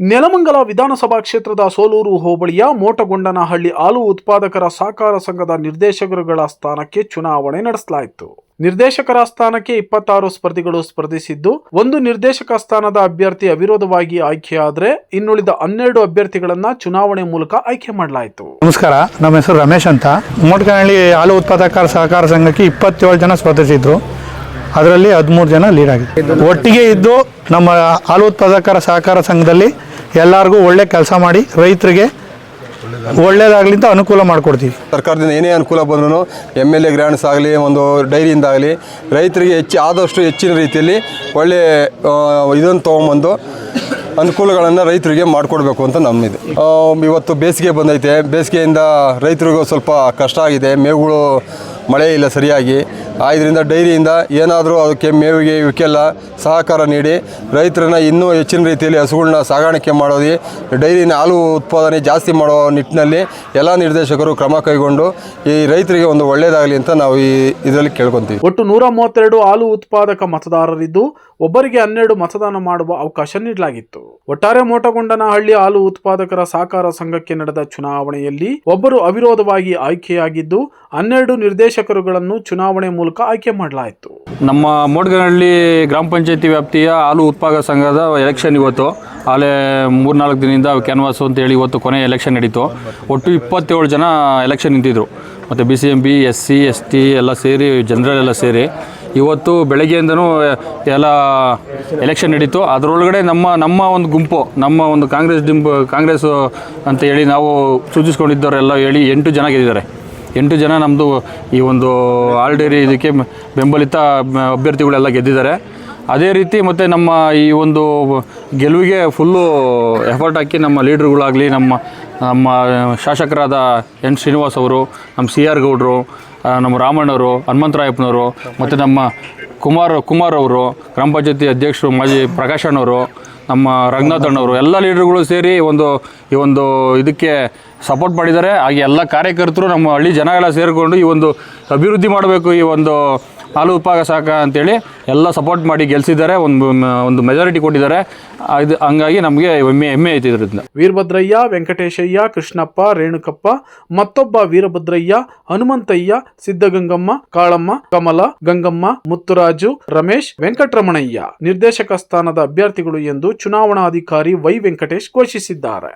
ನೆಲಮಂಗಲ ವಿಧಾನಸಭಾ ಕ್ಷೇತ್ರದ ಸೋಲೂರು ಹೋಬಳಿಯ ಮೋಟಗೊಂಡನಹಳ್ಳಿ ಹಾಲು ಉತ್ಪಾದಕರ ಸಹಕಾರ ಸಂಘದ ನಿರ್ದೇಶಕರುಗಳ ಸ್ಥಾನಕ್ಕೆ ಚುನಾವಣೆ ನಡೆಸಲಾಯಿತು. ನಿರ್ದೇಶಕರ ಸ್ಥಾನಕ್ಕೆ ಇಪ್ಪತ್ತಾರು ಸ್ಪರ್ಧಿಗಳು ಸ್ಪರ್ಧಿಸಿದ್ದು, ಒಂದು ನಿರ್ದೇಶಕ ಸ್ಥಾನದ ಅಭ್ಯರ್ಥಿ ಅವಿರೋಧವಾಗಿ ಆಯ್ಕೆಯಾದರೆ ಇನ್ನುಳಿದ ಹನ್ನೆರಡು ಅಭ್ಯರ್ಥಿಗಳನ್ನ ಚುನಾವಣೆ ಮೂಲಕ ಆಯ್ಕೆ ಮಾಡಲಾಯಿತು. ನಮಸ್ಕಾರ, ನಮ್ಮ ಹೆಸರು ರಮೇಶ್ ಅಂತ. ಮೋಟಗನಹಳ್ಳಿ ಹಾಲು ಉತ್ಪಾದಕರ ಸಹಕಾರ ಸಂಘಕ್ಕೆ ಇಪ್ಪತ್ತೇಳು ಜನ ಸ್ಪರ್ಧಿಸಿದ್ರು. ಅದರಲ್ಲಿ ಹದಿಮೂರು ಜನ ಲೀಡ್ ಆಗಿದೆ ಒಟ್ಟಿಗೆ ಇದ್ದು ನಮ್ಮ ಹಾಲು ಉತ್ಪಾದಕರ ಸಹಕಾರ ಸಂಘದಲ್ಲಿ ಎಲ್ಲರಿಗೂ ಒಳ್ಳೆ ಕೆಲಸ ಮಾಡಿ ರೈತರಿಗೆ ಒಳ್ಳೇದಾಗಲಿ ಅಂತ ಅನುಕೂಲ ಮಾಡಿಕೊಡ್ತೀವಿ. ಸರ್ಕಾರದಿಂದ ಏನೇ ಅನುಕೂಲ ಬಂದರೂ ಎಂ ಎಲ್ ಎ ಗ್ರ್ಯಾಂಡ್ಸ್ ಆಗಲಿ, ಒಂದು ಡೈರಿಯಿಂದ ಆಗಲಿ, ರೈತರಿಗೆ ಹೆಚ್ಚು, ಆದಷ್ಟು ಹೆಚ್ಚಿನ ರೀತಿಯಲ್ಲಿ ಒಳ್ಳೆ ಇದನ್ನು ತೊಗೊಂಬಂದು ಅನುಕೂಲಗಳನ್ನು ರೈತರಿಗೆ ಮಾಡಿಕೊಡ್ಬೇಕು ಅಂತ ನಮ್ಮಿದೆ. ಇವತ್ತು ಬೇಸಿಗೆ ಬಂದೈತೆ. ಬೇಸಿಗೆಯಿಂದ ರೈತರಿಗೂ ಸ್ವಲ್ಪ ಕಷ್ಟ ಆಗಿದೆ. ಮೇವುಗಳು ಮಳೆ ಇಲ್ಲ ಸರಿಯಾಗಿ. ಇದರಿಂದ ಡೈರಿಯಿಂದ ಏನಾದರೂ ಅದಕ್ಕೆ ಮೇವಿಗೆ ಇವಕ್ಕೆಲ್ಲ ಸಹಕಾರ ನೀಡಿ ರೈತರನ್ನ ಇನ್ನೂ ಹೆಚ್ಚಿನ ರೀತಿಯಲ್ಲಿ ಹಸುಗಳನ್ನ ಸಾಗಾಣಿಕೆ ಮಾಡೋದು, ಡೈರಿನ ಹಾಲು ಉತ್ಪಾದನೆ ಜಾಸ್ತಿ ಮಾಡೋ ನಿಟ್ಟಿನಲ್ಲಿ ಎಲ್ಲ ನಿರ್ದೇಶಕರು ಕ್ರಮ ಕೈಗೊಂಡು ಈ ರೈತರಿಗೆ ಒಂದು ಒಳ್ಳೆಯದಾಗಲಿ ಅಂತ ನಾವು ಈ ಇದರಲ್ಲಿ ಕೇಳ್ಕೊತೀವಿ. ಒಟ್ಟು ನೂರ ಮೂವತ್ತೆರಡು ಹಾಲು ಉತ್ಪಾದಕ ಮತದಾರರಿದ್ದು ಒಬ್ಬರಿಗೆ ಹನ್ನೆರಡು ಮತದಾನ ಮಾಡುವ ಅವಕಾಶ ನೀಡಲಾಗಿತ್ತು. ಒಟ್ಟಾರೆ ಮೋಟಗೊಂಡನಹಳ್ಳಿ ಹಾಲು ಉತ್ಪಾದಕರ ಸಹಕಾರ ಸಂಘಕ್ಕೆ ನಡೆದ ಚುನಾವಣೆಯಲ್ಲಿ ಒಬ್ಬರು ಅವಿರೋಧವಾಗಿ ಆಯ್ಕೆಯಾಗಿದ್ದು ಹನ್ನೆರಡು ನಿರ್ದೇಶಕರುಗಳನ್ನು ಚುನಾವಣೆ ಮೂಲಕ ಆಯ್ಕೆ ಮಾಡಲಾಯಿತು. ನಮ್ಮ ಮೋಡ್ಗನಹಳ್ಳಿ ಗ್ರಾಮ ಪಂಚಾಯತಿ ವ್ಯಾಪ್ತಿಯ ಹಾಲು ಉತ್ಪಾದಕ ಸಂಘದ ಎಲೆಕ್ಷನ್ ಇವತ್ತು. ಆಲೇ ಮೂರ್ನಾಲ್ಕು ದಿನದಿಂದ ಕ್ಯಾನ್ವಾಸು ಅಂತೇಳಿ ಇವತ್ತು ಕೊನೆ ಎಲೆಕ್ಷನ್ ನಡೀತು. ಒಟ್ಟು ಇಪ್ಪತ್ತೇಳು ಜನ ಎಲೆಕ್ಷನ್ ನಿಂತಿದ್ರು. ಮತ್ತು B C M B S C S T ಎಲ್ಲ ಸೇರಿ ಜನರಲ್ ಎಲ್ಲ ಸೇರಿ ಇವತ್ತು ಬೆಳಗ್ಗೆಯಿಂದನೂ ಎಲ್ಲ ಎಲೆಕ್ಷನ್ ನಡೀತು. ಅದರೊಳಗಡೆ ನಮ್ಮ ನಮ್ಮ ಒಂದು ಗುಂಪು, ನಮ್ಮ ಒಂದು ಕಾಂಗ್ರೆಸ್ ಡಿಂಬ್ ಕಾಂಗ್ರೆಸ್ ಅಂತ ಹೇಳಿ ನಾವು ಸೂಚಿಸ್ಕೊಂಡಿದ್ದವರೆಲ್ಲ ಹೇಳಿ ಎಂಟು ಜನ ಗೆದ್ದಿದ್ದಾರೆ. ಎಂಟು ಜನ ನಮ್ಮದು ಈ ಒಂದು ಆಲ್ ಡೇರಿ ಇದಕ್ಕೆ ಬೆಂಬಲಿತ ಅಭ್ಯರ್ಥಿಗಳೆಲ್ಲ ಗೆದ್ದಿದ್ದಾರೆ. ಅದೇ ರೀತಿ ಮತ್ತು ನಮ್ಮ ಈ ಒಂದು ಗೆಲುವಿಗೆ ಫುಲ್ಲು ಎಫರ್ಟ್ ಹಾಕಿ ನಮ್ಮ ಲೀಡ್ರುಗಳಾಗಲಿ, ನಮ್ಮ ನಮ್ಮ ಶಾಸಕರಾದ ಎನ್ ಶ್ರೀನಿವಾಸ್ ಅವರು, ನಮ್ಮ ಸಿ ಆರ್ ಗೌಡರು ನಮ್ಮ ರಾಮಣ್ಣವರು ಹನುಮಂತರಾಯಪ್ಪನವರು, ಮತ್ತು ನಮ್ಮ ಕುಮಾರ್ ಕುಮಾರ್ ಅವರು, ಗ್ರಾಮ ಪಂಚಾಯತಿ ಅಧ್ಯಕ್ಷರು, ಮಾಜಿ ಪ್ರಕಾಶ್ ಅಣ್ಣವರು ನಮ್ಮ ರಂಗನಾಥ್ ಅಣ್ಣವರು ಎಲ್ಲ ಲೀಡರ್ಗಳು ಸೇರಿ ಒಂದು, ಈ ಒಂದು ಇದಕ್ಕೆ ಸಪೋರ್ಟ್ ಮಾಡಿದ್ದಾರೆ. ಹಾಗೆ ಎಲ್ಲ ಕಾರ್ಯಕರ್ತರು ನಮ್ಮ ಹಳ್ಳಿ ಜನ ಎಲ್ಲ ಸೇರಿಕೊಂಡು ಈ ಒಂದು ಅಭಿವೃದ್ಧಿ ಮಾಡಬೇಕು ಈ ಒಂದು ಹಾಲು ಉಪಾಗ ಸಾಕ ಅಂತೇಳಿ ಎಲ್ಲ ಸಪೋರ್ಟ್ ಮಾಡಿ ಗೆಲ್ಸಿದ್ದಾರೆ. ಒಂದು ಒಂದು ಮೆಜಾರಿಟಿ ಕೊಟ್ಟಿದ್ದಾರೆ. ಇದು ಹಂಗಾಗಿ ನಮಗೆ ಹೆಮ್ಮೆ ಹೆಮ್ಮೆ ಐತಿ ಇದರಿಂದ ವೀರಭದ್ರಯ್ಯ, ವೆಂಕಟೇಶಯ್ಯ, ಕೃಷ್ಣಪ್ಪ, ರೇಣುಕಪ್ಪ, ಮತ್ತೊಬ್ಬ ವೀರಭದ್ರಯ್ಯ, ಹನುಮಂತಯ್ಯ ಸಿದ್ದಗಂಗಮ್ಮ ಕಾಳಮ್ಮ, ಕಮಲ, ಗಂಗಮ್ಮ, ಮುತ್ತುರಾಜು, ರಮೇಶ್, ವೆಂಕಟರಮಣಯ್ಯ ನಿರ್ದೇಶಕ ಸ್ಥಾನದ ಅಭ್ಯರ್ಥಿಗಳು ಎಂದು ಚುನಾವಣಾಧಿಕಾರಿ ವೈ ವೆಂಕಟೇಶ್ ಘೋಷಿಸಿದ್ದಾರೆ.